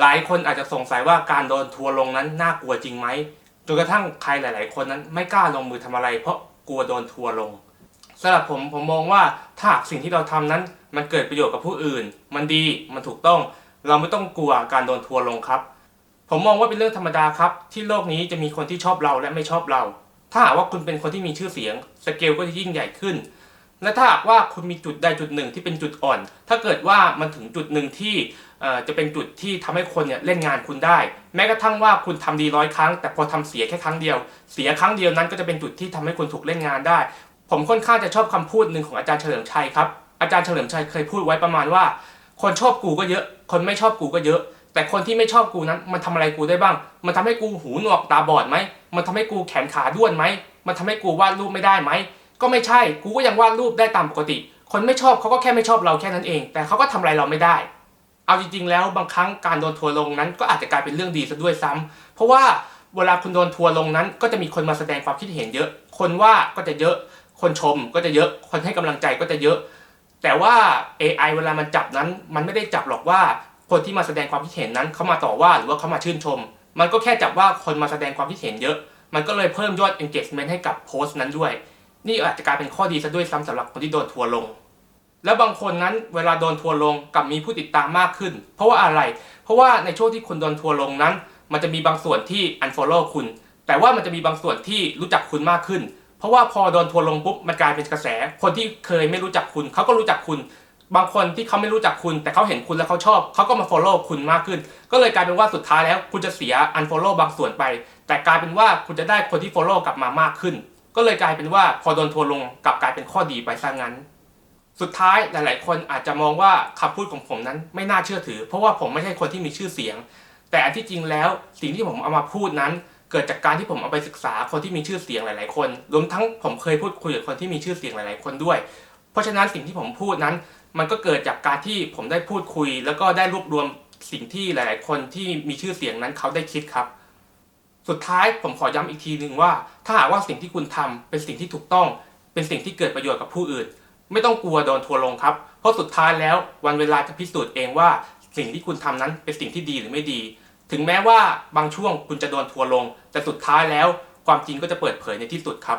หลายคนอาจจะสงสัยว่าการโดนทัวร์ลงนั้นน่ากลัวจริงไหมจนกระทั่งใครหลาย ๆ คนนั้นไม่กล้าลงมือทำอะไร เพราะกลัวโดนทัวร์ลงสำหรับผมผมมองว่าถ้าสิ่งที่เราทำนั้น มันเกิดประโยชน์กับผู้อื่น มันดีมันถูกต้อง เราไม่ต้องกลัวการโดนทัวร์ลงครับ ผมมองว่าเป็นเรื่องธรรมดาครับ ที่โลกนี้จะมีคนที่ชอบเราและไม่ชอบเรา ถ้าหากว่าคุณเป็นคนที่มีชื่อเสียงสเกลก็จะยิ่งใหญ่ขึ้น และถ้าหากว่าคุณมีจุดใดจุดหนึ่งที่เป็นจุดอ่อน ถ้าเกิดว่ามันถึงจุดหนึ่งที่จะเป็นจุดที่ทำให้คนเนี่ยเล่นงานคุณได้ แม้กระทั่งว่าคุณทำดีร้อยครั้ง แต่พอทำเสียแค่ครั้งเดียว เสียครั้งเดียวนั้นก็จะเป็นจุดที่ทำให้คุณถูกเล่นงานได้ ผมค่อนข้างจะชอบคำพูดหนึ่งของอาจารย์เฉลิมชัยครับอาจารย์เฉลิมชัยเคยพูดไว้ประมาณว่า คนชอบกูก็เยอะ คนไม่ชอบกูก็เยอะ แต่คนที่ไม่ชอบกูนั้น มันทำอะไรกูได้บ้าง มันทำให้กูหูหนวกตาบอดไหมมันทำให้กูแขนขาด้วนไหมมันทำให้กูวาดรูปไม่ได้ไหม ก็ไม่ใช่กูก็ยังวาดรูปได้ตามปกติ คนไม่ชอบเขาก็แค่ไม่ชอบเราแค่นั้นเอง แต่เขาก็ทำอะไรเราไม่ได้ เอาจริงๆ แล้วบางครั้งการโดนทัวร์ลงนั้น ก็อาจจะกลายเป็นเรื่องดีซะด้วยซ้ำเพราะว่าเวลาคุณโดนทัวร์ลงนั้น ก็จะมีคนมาแสดงความคิดเห็นเยอะ คนว่าก็จะเยอะ คนชมก็จะเยอะ คนให้กำลังใจก็จะเยอะ แต่ว่า AI เวลามันจับนั้น มันไม่ได้จับหรอกว่า คนที่มาแสดงความคิดเห็นนั้นเขามาต่อว่าหรือว่าเขามาชื่นชม มันก็แค่จับว่าคนมาแสดงความคิดเห็นเยอะ มันก็เลยเพิ่มยอด engagement ให้กับโพสต์นั้นด้วย นี่อาจจะกลายเป็นข้อดีซะด้วยซ้ำสำหรับคนที่โดนทัวร์ลง แล้วบางคนนั้นเวลาโดนทัวร์ลงกับมีผู้ติดตามมากขึ้น เพราะว่าอะไร เพราะว่าในช่วงที่คุณโดนทัวร์ลงนั้น มันจะมีบางส่วนที่ unfollow คุณ แต่ว่ามันจะมีบางส่วนที่รู้จักคุณมากขึ้น เพราะว่าพอโดนทัวร์ลงปุ๊บมันกลายเป็นกระแส คนที่เคยไม่รู้จักคุณเขาก็รู้จักคุณบางคนที่เขาไม่รู้จักคุณ แต่เขาเห็นคุณแล้วเขาชอบ เขาก็มา follow คุณมากขึ้น ก็เลยกลายเป็นว่าสุดท้ายแล้ว คุณจะเสีย unfollow บางส่วนไป แต่กลายเป็นว่าคุณจะได้คนที่ follow กลับมามากขึ้น ก็เลยกลายเป็นว่าพอโดนทัวร์ลงกลับกลายเป็นข้อดีไปซะงั้น สุดท้ายหลายๆ คนอาจจะมองว่าคำพูดของผมนั้นไม่น่าเชื่อถือ เพราะว่าผมไม่ใช่คนที่มีชื่อเสียง แต่อันที่จริงแล้วสิ่งที่ผมเอามาพูดนั้น เกิดจากการที่ผมเอาไปศึกษาคนที่มีชื่อเสียงหลาย ๆ คนรวมทั้งผมเคยพูดคุยกับคนที่มีชื่อเสียงหลาย ๆ คนด้วย เพราะฉะนั้นสิ่งที่ผมพูดนั้น มันก็เกิดจากการที่ผมได้พูดคุย แล้วก็ได้รวบรวมสิ่งที่หลาย ๆ คนที่มีชื่อเสียงนั้นเขาได้คิดครับ สุดท้ายผมขอย้ำอีกทีหนึ่งว่า ถ้าหากว่าสิ่งที่คุณทำเป็นสิ่งที่ถูกต้อง เป็นสิ่งที่เกิดประโยชน์กับผู้อื่น ไม่ต้องกลัวโดนทัวร์ลงครับ เพราะสุดท้ายแล้ววันเวลาจะพิสูจน์เองว่า สิ่งที่คุณทำนั้นเป็นสิ่งที่ดีหรือไม่ดี ถึงแม้ว่าบางช่วงคุณจะโดนทัวร์ลง แต่สุดท้ายแล้ว ความจริงก็จะเปิดเผยในที่สุดครับ